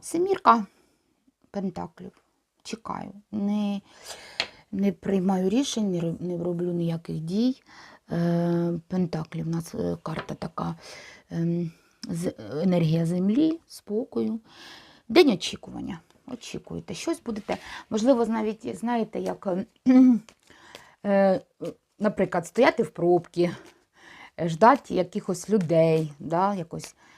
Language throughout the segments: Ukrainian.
Семірка пентаклів. Чекаю. Не, не приймаю рішень, не, роблю ніяких дій. Е, Пентаклів у нас е, карта така ем, з- енергія землі, спокою. День очікування. Очікуєте, щось будете. Можливо, навіть знаєте, як, е, е, наприклад, стояти в пробці, ждати якихось людей, да, якось, ем,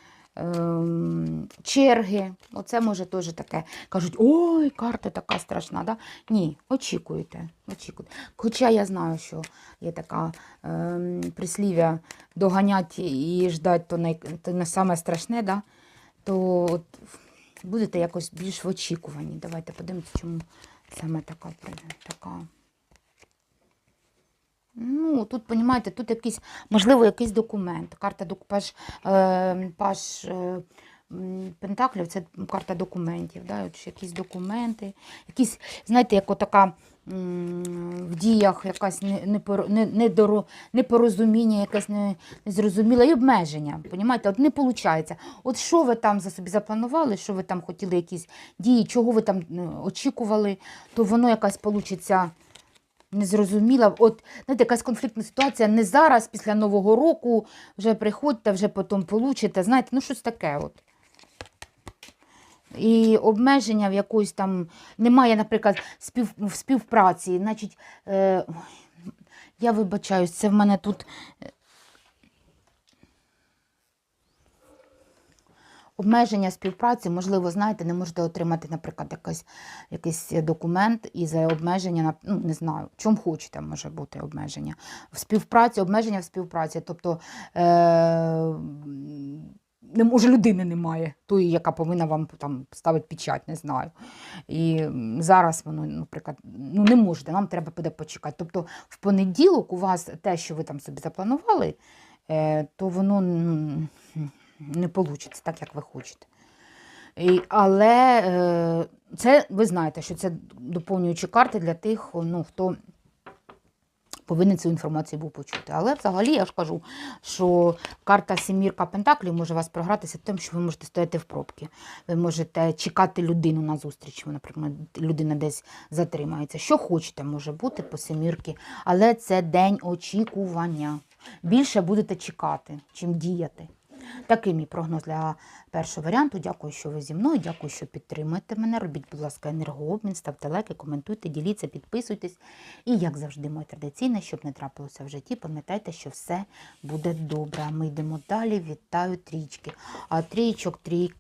черги. Оце може теж таке. Кажуть, ой, карта така страшна. Да? Ні, очікуйте. очікуйте. Хоча я знаю, що є така ем, прислів'я доганять і ждать, то не, то не саме страшне, да? то от, будете якось більш в очікуванні. Давайте подивимося, чому саме така. така. Ну, тут, розумієте, тут якийсь, можливо, якийсь документ. Карта док- паж, е, паж е, Пентаклів це карта документів. Да? От якісь документи, якісь, знаєте, як така в діях якась непорозуміння, якесь не- незрозуміле і обмеження. Понімаєте? От не виходить. От що ви там за собі запланували, що ви там хотіли якісь дії, чого ви там очікували, то воно якась получиться незрозуміла. От, знаєте, якась конфліктна ситуація не зараз, після Нового року, вже приходьте, вже потім получите. Знаєте, ну щось таке. от. І обмеження в якоїсь там немає, наприклад, спів, в співпраці. Значить, е, я вибачаюсь, це в мене тут. Обмеження співпраці, можливо, знаєте, не можете отримати, наприклад, якийсь, якийсь документ і за обмеження, ну, не знаю, чому хочете, може бути обмеження. В співпраці, обмеження в співпраці. Тобто е, не може людини немає, тої, яка повинна вам там ставити печать, не знаю. І зараз воно, наприклад, ну не можете, вам треба буде почекати. Тобто в понеділок у вас те, що ви там собі запланували, е, то воно не вийде так, як ви хочете. І, але е, це ви знаєте, що це доповнюючі карти для тих, ну, хто повинен цю інформацію був почути. Але взагалі я ж кажу, що карта Сімірка Пентаклів може вас програтися тим, що ви можете стояти в пробці. Ви можете чекати людину на зустріч, наприклад, людина десь затримається. Що хочете, може бути по Семірки, але це день очікування. Більше будете чекати, чим діяти. Такий мій прогноз для першого варіанту. Дякую, що ви зі мною. Дякую, що підтримуєте мене. Робіть, будь ласка, енергообмін, ставте лайки, коментуйте, діліться, підписуйтесь. І, як завжди, моє традиційне, щоб не трапилося в житті, пам'ятайте, що все буде добре. Ми йдемо далі. Вітаю трічки. А трійчок, трійка.